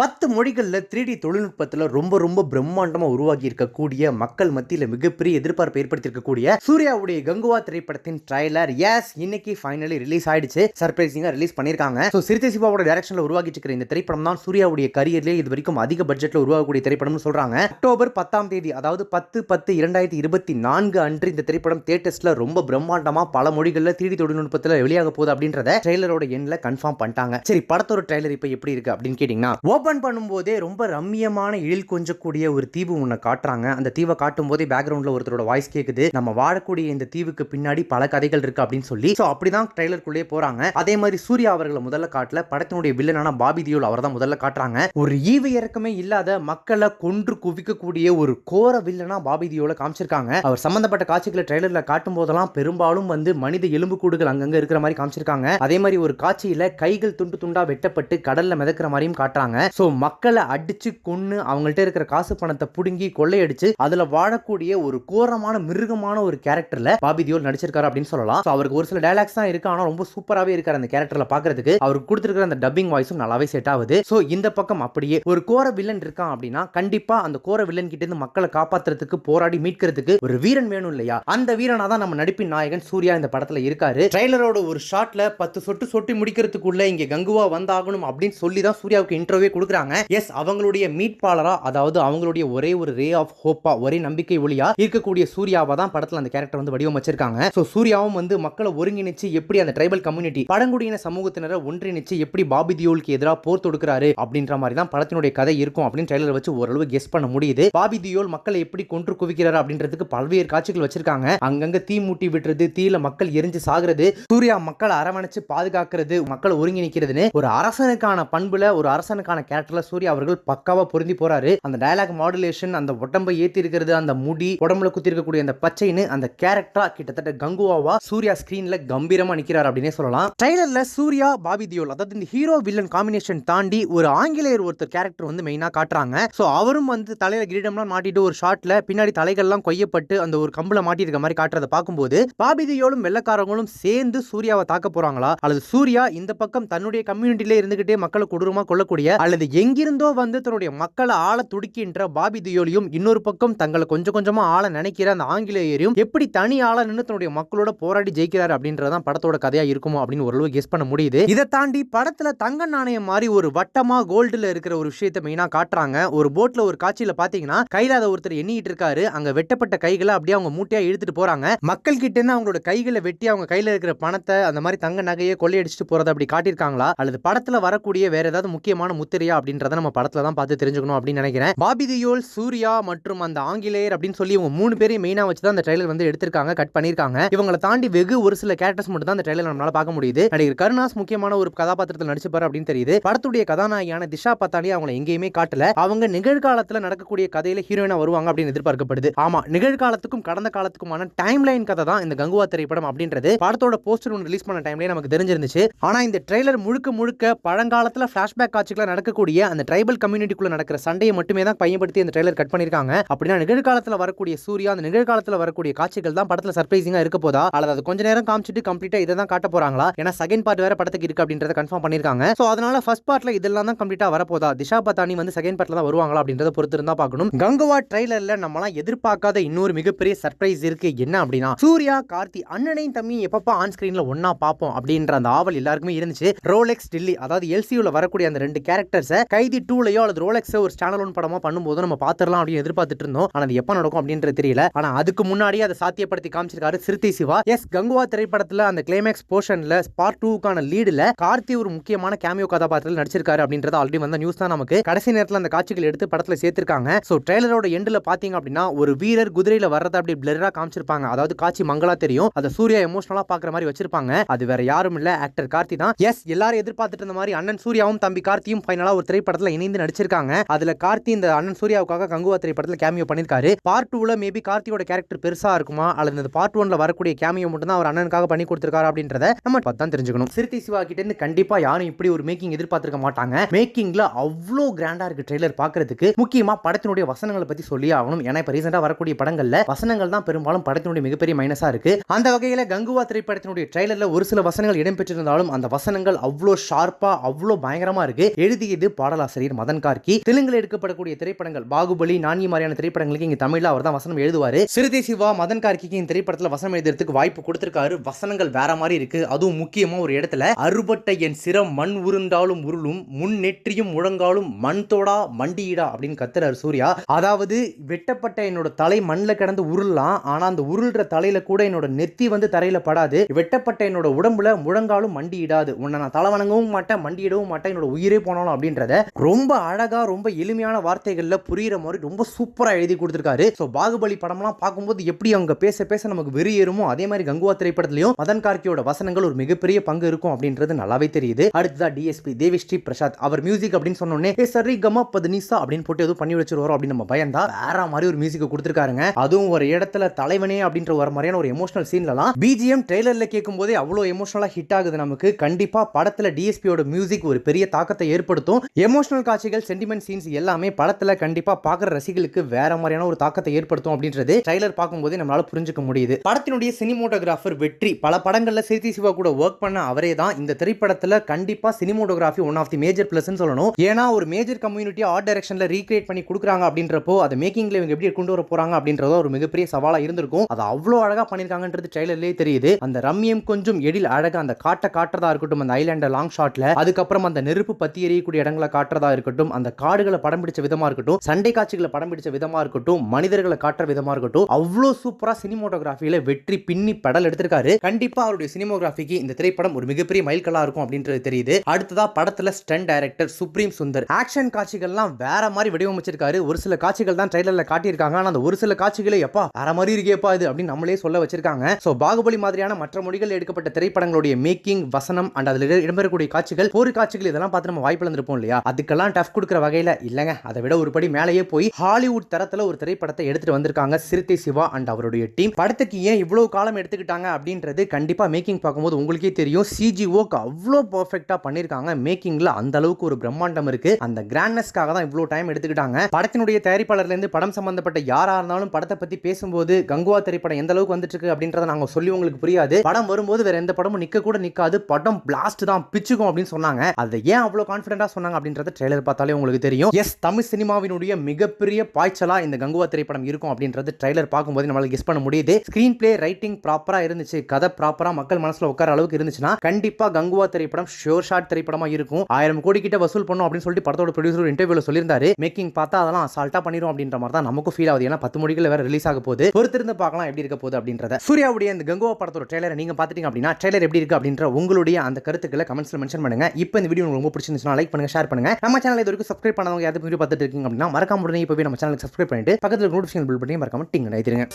பத்து மொழிகளில் three D தொழில்நுட்பத்தில் ரொம்ப ரொம்ப பிரம்மாண்டமாக உருவாகி இருக்கக்கூடிய மக்கள் மத்தியில் மிகப்பெரிய எதிர்பார்ப்பு ஏற்படுத்தியிருக்கக்கூடிய சூர்யாவுடைய கங்குவா திரைப்படத்தின் ட்ரைலர் எஸ் இன்னைக்கு ஃபைனலி ரிலீஸ் ஆயிடுச்சு. சர்ப்ரைசிங்காக ரிலீஸ் பண்ணியிருக்காங்க. ஸோ சிறுத்தை சிவாவோட டேரக்ஷனில் உருவாகிட்டு இருக்கிற இந்த திரைப்படம் தான் சூர்யாவுடைய கரியர்லேயே இது வரைக்கும் அதிக பட்ஜெட்டில் உருவாகக்கூடிய திரைப்படம்னு சொல்கிறாங்க அக்டோபர் பத்தாம் தேதி அதாவது பத்து பத்து இரண்டாயிரத்தி இருபத்தி நான்கு அன்று இந்த திரைப்படம் தேட்டர்ஸில் ரொம்ப பிரம்மாண்டமாக பல மொழிகளில் த்ரீ டி தொழில்நுட்பத்தில் வெளியாக போகுது அப்படின்றத ட்ரெய்லரோட எண்ணில் கன்ஃபார்ம் பண்ணிட்டாங்க. சரி படத்தோட ட்ரெய்லர் இப்போ எப்படி இருக்கு அப்படின்னு கேட்டிங்கன்னா ஓப்பன் பண்ணும்போதே ரொம்ப ரம்மியமான எழில் கொஞ்சக்கூடிய ஒரு தீவு ஒன்று காட்டுறாங்க. அந்த தீவை காட்டும் போதே பேக்ரவுண்டில் ஒருத்தரோட வாய்ஸ் கேட்குது நம்ம வாழக்கூடிய இந்த தீவுக்கு பின்னாடி பல கதைகள் இருக்கு அப்படின்னு சொல்லி. ஸோ அப்படிதான் ட்ரெய்லருக்குள்ளேயே போறாங்க. அதே மாதிரி சூர்யா அவர்களை முதல்ல காட்டல. படத்தினுடைய வில்லனான பாபி தியோல் அவர் தான் முதல்ல காட்டுறாங்க. ஒரு ஈவு இறக்கமே இல்லாத மக்களை கொன்று குவிக்கக்கூடிய ஒரு கோர வில்லனா பாபி தியோல காமிச்சிருக்காங்க. அவர் சம்பந்தப்பட்ட காட்சிகளை ட்ரெய்லர்ல காட்டும் போதெல்லாம் பெரும்பாலும் வந்து மனித எலும்பு கூடுகள் அங்கங்க இருக்கிற மாதிரி காமிச்சிருக்காங்க. அதே மாதிரி ஒரு காட்சியில கைகள் துண்டு துண்டா வெட்டப்பட்டு கடல்ல மிதக்கிற மாதிரியும் காட்டுறாங்க. ஸோ மக்களை அடித்து கொன்று அவங்கள்ட்ட இருக்கிற காசு பணத்தை பிடுங்கி கொள்ளையடிச்சு அதில் வாழக்கூடிய ஒரு கோரமான மிருகமான ஒரு கேரக்டரில் பாபி தியோல் நடிச்சிருக்காரு அப்படின்னு சொல்லலாம். ஸோ அவருக்கு ஒரு சில டைலாக்ஸ் தான் இருக்கு. ஆனால் ரொம்ப சூப்பராகவே இருக்கார் அந்த கேரக்டரில் பார்க்கறதுக்கு அவருக்கு கொடுத்துருக்கிற அந்த டப்பிங் வாய்ஸும் நல்லாவே செட் ஆகுது. ஸோ இந்த பக்கம் அப்படியே ஒரு கோர வில்லன் இருக்கான் அப்படின்னா கண்டிப்பாக அந்த கோர வில்லன் கிட்ட இருந்து மக்களை காப்பாத்துறதுக்கு போராடி மீட்கிறதுக்கு ஒரு வீரன் வேணும் இல்லையா? அந்த வீரனா தான் நம்ம நடிப்பின் நாயகன் சூர்யா இந்த படத்தில் இருக்காரு. ட்ரெய்லரோட ஒரு ஷாட்ல பத்து சொட்டு சொட்டு முடிக்கிறதுக்குள்ள இங்கே கங்குவா வந்தாகணும் அப்படின்னு சொல்லி தான் சூர்யாவுக்கு இன்டர்வியூ கொடுக்குறாங்க. எஸ் அவங்களுடைய மீட்பாளரா அதாவது அவங்களுடைய ஒரே ஒரு ரே ஆஃப் ஹோப்பா ஒரே நம்பிக்கை ஒளியா இருக்கக்கூடிய சூர்யாவை தான் படத்துல அந்த கேரக்டர் வந்து வடிவமைச்சிருக்காங்க. ஸோ சூர்யாவும் வந்து மக்களை ஒருங்கிணைச்சு எப்படி அந்த ட்ரைபல் கம்யூனிட்டி பழங்குடியின சமூகத்தினரை ஒன்றிணைச்சு எப்படி பாபி தியோலுக்கு எதிராக போர் தொடுக்கிறாரு அப்படின்ற மாதிரி தான் படத்தினுடைய கதை இருக்கும் அப்படின்னு ட்ரைலர் வச்சு ஓரளவு கெஸ் பண்ண முடியுது. பாபி தியோல் மக்களை எப்படி கொன்று குவிக்கிறாரு அப்படின்றதுக்கு பல்வேறு காட்சிகள் வச்சிருக்காங்க. அங்கங்க தீ மூட்டி விட்டுறது தீல மக்கள் எரிஞ்சு சாகிறது சூர்யா மக்களை அரவணைச்சு பாதுகாக்கிறது மக்களை ஒருங்கிணைக்கிறதுன்னு ஒரு அரசனுக்கான பண்புல ஒரு அரசனுக்கான கேரக்டர்ல சூர்யா அவர்கள் பக்காவா பொருந்தி போறாரு. அந்த டயலாக் மாடுலேஷன் அந்த உடம்பை ஏத்தி இருக்கிறது அந்த முடி உடம்புல குத்தி இருக்கக்கூடிய அந்த பச்சைன்னு அந்த கேரக்டரா கிட்டத்தட்ட கங்குவாவா சூர்யா ஸ்கிரீன்ல கம்பீரமா நிக்கிறார் அப்படின்னே சொல்லலாம். ட்ரைலர்ல சூர்யா பாபி தியோல் அதாவது இந்த ஹீரோ வில்லன் காம்பினேஷன் தாண்டி ஒரு ஆங்கிலேயர் ஒருத்தர் கேரக்டர் வந்து மெயினா காட்டுறாங்க. ஸோ அவரும் வந்து தலையில கிரீடம்லாம் மாட்டிட்டு ஒரு ஷாட்ல பின்னாடி தலைகள்லாம் கொய்யப்பட்டு அந்த ஒரு கம்புல மாட்டிருக்க மாதிரி காட்டுறதை பார்க்கும்போது பாபி தியோலும் வெள்ளக்காரங்களும் சேர்ந்து சூர்யாவை தாக்க போறாங்களா? அல்லது சூர்யா இந்த பக்கம் தன்னுடைய கம்யூனிட்டியில இருந்துகிட்டே மக்களை கொடூரமா கொள்ளக்கூடிய அல்லது எங்கிருந்தோ வந்து தன்னுடைய மக்களை ஆள துடிக்கின்ற பாபி தியோலியும் இன்னொரு பக்கம் தங்களை கொஞ்சம் கொஞ்சமா ஆள நினைக்கிற அந்த ஆங்கிலேயரையும் எப்படி தனி ஆள நின்று தன்னுடைய மக்களோட போராடி ஜெயிக்கிறாரு அப்படின்றதான் படத்தோட கதையா இருக்குமோ அப்படின்னு ஓரளவு கெஸ் பண்ண முடியுது. இதை தாண்டி படத்துல தங்க நாணயம் மாதிரி ஒரு வட்டமா கோல்டுல இருக்கிற ஒரு விஷயத்தை மெயினா காட்டுறாங்க. ஒரு போட்ல ஒரு காட்சியில பாத்தீங்கன்னா கையில அதை ஒருத்தர் எண்ணிட்டு இருக்காரு. அங்க வெட்டப்பட்ட கைகளை அப்படியே அவங்க மூட்டையா இழுத்துட்டு போறாங்க. மக்கள் கிட்ட இருந்து அவங்களோட கைகளை வெட்டி அவங்க கையில இருக்கிற பணத்தை அந்த மாதிரி தங்க நகையை கொள்ளையடிச்சிட்டு போறதை அப்படி காட்டியிருக்காங்களா? அல்லது படத்துல வரக்கூடிய வேற ஏதாவது முக்கியமான முத்திரை சூர்யா அப்படின்றத நம்ம படத்துல தான் பார்த்து தெரிஞ்சுக்கணும் அப்படின்னு நினைக்கிறேன். பாபி தியோல் சூர்யா மற்றும் அந்த ஆங்கிலேயர் அப்படின்னு சொல்லி இவங்க மூணு பேரையும் மெயினா வச்சு தான் அந்த ட்ரைலர் வந்து எடுத்திருக்காங்க கட் பண்ணிருக்காங்க. இவங்களை தாண்டி வெகு ஒரு சில கேரக்டர்ஸ் மட்டும் தான் அந்த ட்ரைலர் நம்மளால பார்க்க முடியுது. நடிகர் கருணாஸ் முக்கியமான ஒரு கதாபாத்திரத்தில் நடிச்சுப்பாரு அப்படின்னு தெரியுது. படத்துடைய கதாநாயகியான திஷா பத்தானி அவங்களை எங்கேயுமே காட்டல. அவங்க நிகழ்காலத்தில் நடக்கக்கூடிய கதையில ஹீரோயினா வருவாங்க அப்படின்னு எதிர்பார்க்கப்படுது. ஆமா நிகழ்காலத்துக்கும் கடந்த காலத்துக்குமான டைம் லைன் கதை தான் இந்த கங்குவா திரைப்படம் அப்படின்றது. படத்தோட போஸ்டர் ஒன்று ரிலீஸ் பண்ண டைம்லேயே நமக்கு தெரிஞ்சிருந்துச்சு. ஆனா இந்த ட்ரெய்லர் முழுக்க முழுக்க பழங்காலத்தில் ஃபிளாஷ்பேக் காட்சிகளை நடக்கக்கூடிய அந்த ட்ரைபல் கம்யூனிட்டிக்குள்ள நடக்கிற சண்டையை மட்டுமே தான் பயன்படுத்தி அந்த ட்ரெய்லர் கட் பண்ணிருக்காங்க. அப்படின்னா நிகழ்காலத்தில் வரக்கூடிய சூர்யா அந்த நிகழ்காலத்தில் வரக்கூடிய காட்சிகள் தான் படத்தில் சர்ப்ரைசிங்காக இருக்க போதா? அல்லது அது கொஞ்ச நேரம் காமிச்சிட்டு கம்ப்ளீட்டாக இதை தான் காட்ட போறாங்களா? ஏன்னா செகண்ட் பார்ட் வேற படத்துக்கு இருக்கு அப்படின்றத கன்ஃபார்ம் பண்ணிருக்காங்க. ஸோ அதனால ஃபர்ஸ்ட் பார்ட்ல இதெல்லாம் தான் கம்ப்ளீட்டாக வரப்போதா? திஷா பத்தானி வந்து செகண்ட் பார்ட்ல தான் வருவாங்களா அப்படின்றத பொறுத்து இருந்தா பார்க்கணும். கங்குவா ட்ரெய்லர்ல நம்மலாம் எதிர்பார்க்காத இன்னொரு மிகப்பெரிய சர்ப்ரைஸ் இருக்கு. என்ன அப்படின்னா சூர்யா கார்த்தி அண்ணனையும் தம்பி எப்பப்போ ஆன் ஸ்கிரீன்ல ஒன்னா பார்ப்போம் அப்படின்ற அந்த ஆவல் எல்லாருக்குமே இருந்துச்சு. ரோலெக்ஸ் டில்லி அதாவது எல்சியூல வரக்கூடிய அந்த ரெண்டு கேரக்டர் கேரக்டர்ஸை கைதி டூலையோ அல்லது ரோலெக்ஸோ ஒரு ஸ்டாண்ட் ஒன் படமா பண்ணும்போது நம்ம பாத்திரலாம் அப்படின்னு எதிர்பார்த்துட்டு இருந்தோம். ஆனா அது எப்போ நடக்கும் அப்படின்றது தெரியல. ஆனா அதுக்கு முன்னாடியே அதை சாத்தியப்படுத்தி காமிச்சிருக்காரு சிறுத்தை சிவா. எஸ் கங்குவா திரைப்படத்துல அந்த கிளைமேக்ஸ் போர்ஷன்ல பார்ட் டூக்கான லீடுல கார்த்தி ஒரு முக்கியமான கேமியோ கதாபாத்திரத்தில் நடிச்சிருக்காரு அப்படின்றது ஆல்ரெடி வந்த நியூஸ் தான் நமக்கு. கடைசி நேரத்தில் அந்த காட்சிகள் எடுத்து படத்துல சேர்த்திருக்காங்க. ஸோ ட்ரெய்லரோட எண்டில் பாத்தீங்க அப்படின்னா ஒரு வீரர் குதிரையில வர்றதை அப்படி பிளரா காமிச்சிருப்பாங்க. அதாவது காட்சி மங்களா தெரியும். அதை சூர்யா எமோஷனலா பாக்குற மாதிரி வச்சிருப்பாங்க. அது வேற யாரும் இல்ல. ஆக்டர் கார்த்தி தான். எஸ் எல்லாரும் எதிர்பார்த்துட்டு இருந்த மாதிரி அண்ணன் சூர்யாவும் தம்பி கார்த்தியும் ஃபைனலா ஒரு திரைப்படத்துல இணைந்து நடிச்சிருக்காங்க. அதுல கார்த்தி இந்த அண்ணன் சூர்யாவுக்காக கங்குவா திரைப்படத்துல கேமியோ பண்ணிருக்காரு பார்ட் டூல மேபி கார்த்தியோட கேரக்டர் பெருசா இருக்குமா? அல்லது இந்த பார்ட் ஒன்ல வரக்கூடிய கேமியோ மட்டும் தான் அவர் அண்ணனுக்காக பண்ணி கொடுத்திருக்காரு அப்படின்றத நம்ம பார்த்தா தெரிஞ்சுக்கணும். சிறுத்தை சிவா கிட்ட இருந்து கண்டிப்பா யாரும் இப்படி ஒரு மேக்கிங் எதிர்பார்த்திருக்க மாட்டாங்க. மேக்கிங்ல அவ்வளோ கிராண்டா இருக்கு ட்ரெய்லர் பாக்குறதுக்கு. முக்கியமா படத்தினுடைய வசனங்களை பத்தி சொல்லி ஆகணும். ஏன்னா இப்ப ரீசெண்டா வரக்கூடிய படங்கள்ல வசனங்கள் தான் பெரும்பாலும் படத்தினுடைய மிகப்பெரிய மைனஸா இருக்கு. அந்த வகையில கங்குவா திரைப்படத்தினுடைய ட்ரெய்லர்ல ஒரு சில வசனங்கள் இடம்பெற்றிருந்தாலும் அந்த வசனங்கள் அவ்வளோ ஷார்ப்பா அவ்வளோ பயங்கரமா இருக்கு. எழுதியது வயது பாடலாசிரியர் மதன் கார்கி தெலுங்குல எடுக்கப்படக்கூடிய திரைப்படங்கள் பாகுபலி நான்கி மாதிரியான திரைப்படங்களுக்கு இங்கே தமிழில் அவர் தான் வசனம் எழுதுவாரு. சிறுத்தை சிவா மதன் கார்கிக்கு இந்த திரைப்படத்துல வசனம் எழுதுறதுக்கு வாய்ப்பு கொடுத்திருக்காரு. வசனங்கள் வேற மாதிரி இருக்கு. அதுவும் முக்கியமா ஒரு இடத்துல அறுபட்ட என் சிரம் மண் உருண்டாலும் உருளும் முன் நெற்றியும் முழங்காலும் மண் தோடா மண்டியிடா அப்படின்னு கத்துறாரு சூர்யா. அதாவது வெட்டப்பட்ட என்னோட தலை மண்ணில் கிடந்து உருளலாம் ஆனா அந்த உருள்ற தலையில கூட என்னோட நெத்தி வந்து தரையில படாது. வெட்டப்பட்ட என்னோட உடம்புல முழங்காலும் மண்டியிடாது. உன்னை நான் தலை வணங்கவும் மாட்டேன் மண்டியிடவும் மாட்டேன் என்னோட உயிரே போனாலும் அப்படின்றத ரொம்ப அழகா ரொம்ப எளிமையான வார்த்தைகள்ல புரியுற மாதிரி ரொம்ப சூப்பரா எழுதி கொடுத்திருக்காரு. ஸோ பாகுபலி படம்லாம் பார்க்கும்போது எப்படி அவங்க பேச பேச நமக்கு வெறியேறுமோ அதே மாதிரி கங்குவா திரைப்படத்திலையும் மதன் கார்கியோட வசனங்கள் ஒரு மிகப்பெரிய பங்கு இருக்கும் அப்படின்றது நல்லாவே தெரியுது. அடுத்ததா டிஎஸ்பி தேவிஸ்ரீ பிரசாத். அவர் மியூசிக் அப்படின்னு சொன்னோடனே சரி கமா பது நிசா அப்படின்னு போட்டு எதுவும் பண்ணி வச்சிருவாரோ அப்படின்னு நம்ம பயந்தா வேற மாதிரி ஒரு மியூசிக் கொடுத்துருக்காருங்க. அதுவும் ஒரு இடத்துல தலைவனே அப்படின்ற ஒரு மாதிரியான ஒரு எமோஷனல் சீன்லலாம் பிஜிஎம் ட்ரெய்லரில் கேட்கும் போதே அவ்வளோ எமோஷனலாக ஹிட் ஆகுது நமக்கு. கண்டிப்பாக படத்துல டிஎஸ்பியோட மியூசிக் ஒரு பெரிய தாக்கத்தை ஏற்படுத்தும். எமோஷனல் காட்சிகள் சென்டிமெண்ட் சீன்ஸ் எல்லாமே படத்துல கண்டிப்பா பார்க்குற ரசிகளுக்கு வேற மாதிரியான ஒரு தாக்கத்தை ஏற்படுத்தும் அப்படின்றது ட்ரைலர் பார்க்கும்போதே நம்மளால புரிஞ்சுக்க முடியுது. படத்தினுடைய சினிமோட்டோகிராஃபர் வெற்றி. பல படங்கள்ல சிறுத்தை சிவா கூட ஒர்க் பண்ண அவரே தான் இந்த திரைப்படத்துல கண்டிப்பா cinematography one of the major plus சொல்லணும். ஏன்னா ஒரு மேஜர் கம்யூனிட்டி ஆர்ட் டைரக்ஷன்ல ரீக்ரியேட் பண்ணி கொடுக்குறாங்க அப்படின்றப்போ அதை மேக்கிங்ல இவங்க எப்படி கொண்டு வர போறாங்க அப்படின்றத ஒரு மிகப்பெரிய சவாலா இருந்திருக்கும். அது அவ்வளோ அழகா பண்ணிருக்காங்கன்றது ட்ரைலர்லேயே தெரியுது. அந்த ரம்யம் கொஞ்சம் எழில் அழகா அந்த காட்டை காட்டுறதா இருக்கட்டும் அந்த ஐலாண்ட லாங் ஷாட்ல அதுக்கப்புறம் அந்த நெருப்பு பத்தி எரியக்கூடிய இடங்கள் காட்டுறதா இருக்கட்டும் அந்த காடுகளை படம் பிடிச்ச விதமா இருக்கட்டும் சண்டை காட்சிகளை படம் பிடிச்ச விதமா இருக்கட்டும் மனிதர்களை காட்டுற விதமா இருக்கட்டும் அவ்வளோ சூப்பரா சினிமோட்டோகிராஃபியில வெற்றி பின்னி படல் எடுத்திருக்காரு. கண்டிப்பா அவருடைய சினிமோகிராஃபிக்கு இந்த திரைப்படம் ஒரு மிகப்பெரிய மைல்கல்லா இருக்கும் அப்படின்றது தெரியுது. அடுத்ததா படத்துல stunt director Supreme Sundar. Action காட்சிகள்லாம் வேற மாதிரி வடிவமைச்சிருக்காரு. ஒரு சில காட்சிகள் தான் ட்ரைலர்ல காட்டியிருக்காங்க. ஆனா அந்த ஒரு சில காட்சிகளே எப்பா வேற மாதிரி இருக்கேப்பா இது அப்படின்னு நம்மளே சொல்ல வச்சிருக்காங்க. சோ பாகுபலி மாதிரியான மற்ற மொழிகள் எடுக்கப்பட்ட திரைப்படங்களுடைய மேக்கிங் வசனம் அண்ட் அதில் இடம்பெறக்கூடிய காட்சிகள் போர் காட்சிகள் இதெல்லாம் பார்த்து நம்ம வாய்ப்பு இருந்திருப்போம் இல்லையா? அதுக்கெல்லாம் டஃப் கொடுக்குற வகையில இல்லைங்க. அதை விட ஒரு படி மேலேயே போய் ஹாலிவுட் தரத்தில் ஒரு திரைப்படத்தை எடுத்துட்டு வந்திருக்காங்க சிறுத்தை சிவா அண்ட் அவருடைய டீம். படத்துக்கு ஏன் இவ்வளோ காலம் எடுத்துக்கிட்டாங்க அப்படின்றது கண்டிப்பா மேக்கிங் பார்க்கும்போது உங்களுக்கே தெரியும். சிஜிஓக்கு அவ்வளோ பர்ஃபெக்டாக பண்ணிருக்காங்க. மேக்கிங்கில் அந்த அளவுக்கு ஒரு பிரம்மாண்டம் இருக்கு. அந்த கிராண்ட்னஸ்க்காக தான் இவ்வளோ டைம் எடுத்துக்கிட்டாங்க. படத்தினுடைய தயாரிப்பாளர்லேருந்து படம் சம்பந்தப்பட்ட யாரா இருந்தாலும் படத்தை பற்றி பேசும்போது கங்குவா திரைப்படம் எந்த அளவுக்கு வந்துட்டு இருக்கு அப்படின்றத நாங்க சொல்லி உங்களுக்கு புரியாது. படம் வரும்போது வேற எந்த படமும் நிக்க கூட நிக்காது. படம் பிளாஸ்ட் தான். பிச்சுக்கும் அப்படின்னு சொன்னாங்க. அதை ஏன் அவ்வளோ கான்ஃபிடென்ட்டா சொன்னாங்க? அப்படின்றத ட்ரெய்லர் பார்த்தாலே உங்களுக்கு தெரியும். எஸ் தமிழ் சினிமாவினுடைய மிகப்பெரிய பாய்ச்சலா இந்த கங்குவா திரைப்படம் இருக்கும் அப்படின்றது ட்ரெய்லர் பார்க்கும்போது நம்மளால கெஸ் பண்ண முடியுது. ஸ்கிரீன் பிளே ரைட்டிங் ப்ராப்பரா இருந்துச்சு கதை ப்ராப்பரா மக்கள் மனசுல உட்கார அளவுக்கு இருந்துச்சுன்னா கண்டிப்பா கங்குவா திரைப்படம் ஷோர் ஷாட் திரைப்படமா இருக்கும். ஆயிரம் கோடி கிட்ட வசூல் பண்ணும் அப்படின்னு சொல்லிட்டு படத்தோட ப்ரொடியூசர் இன்டர்வியூல சொல்லியிருந்தாரு. மேக்கிங் பார்த்தா அதெல்லாம் அசால்ட்டா பண்ணிரும் அப்படின்ற மாதிரி தான் நமக்கும் ஃபீல் ஆகுது. ஏன்னா பத்து மொழிகள் வேற ரிலீஸ் ஆக போகுது. பொறுத்திருந்து பார்க்கலாம் எப்படி இருக்க போகுது அப்படின்றத. சூர்யாவுடைய இந்த கங்குவா படத்தோட ட்ரெய்லரை நீங்க பாத்துட்டீங்க அப்படின்னா ட்ரெய்லர் எப்படி இருக்கு அப்படின்ற உங்களுடைய அந்த கருத்துக்களை கமெண்ட்ஸ்ல மென்ஷன் பண்ணுங்க. இப்போ இந்த வீடியோ உங்களுக்கு ரொம்ப பிடிச்சிருந்துச்சுன்னா லைக் பண்ணுங்க ஷேர் பண்ணுங்க. நம்ம சேனல் இது வரைக்கும் சப்ஸ்கிரைப் பண்ணவங்க யாரும் வீடியோ பார்த்துட்டு இருக்கீங்க அப்படின்னா மறக்காம உடனே இப்போவே நம்ம சேனலுக்கு சப்ஸ்கிரைப் பண்ணிட்டு பக்கத்தில் நோட்டிஃபிகேஷன் பில் பண்ணி மறக்காம டிங் நினைத்துருங்க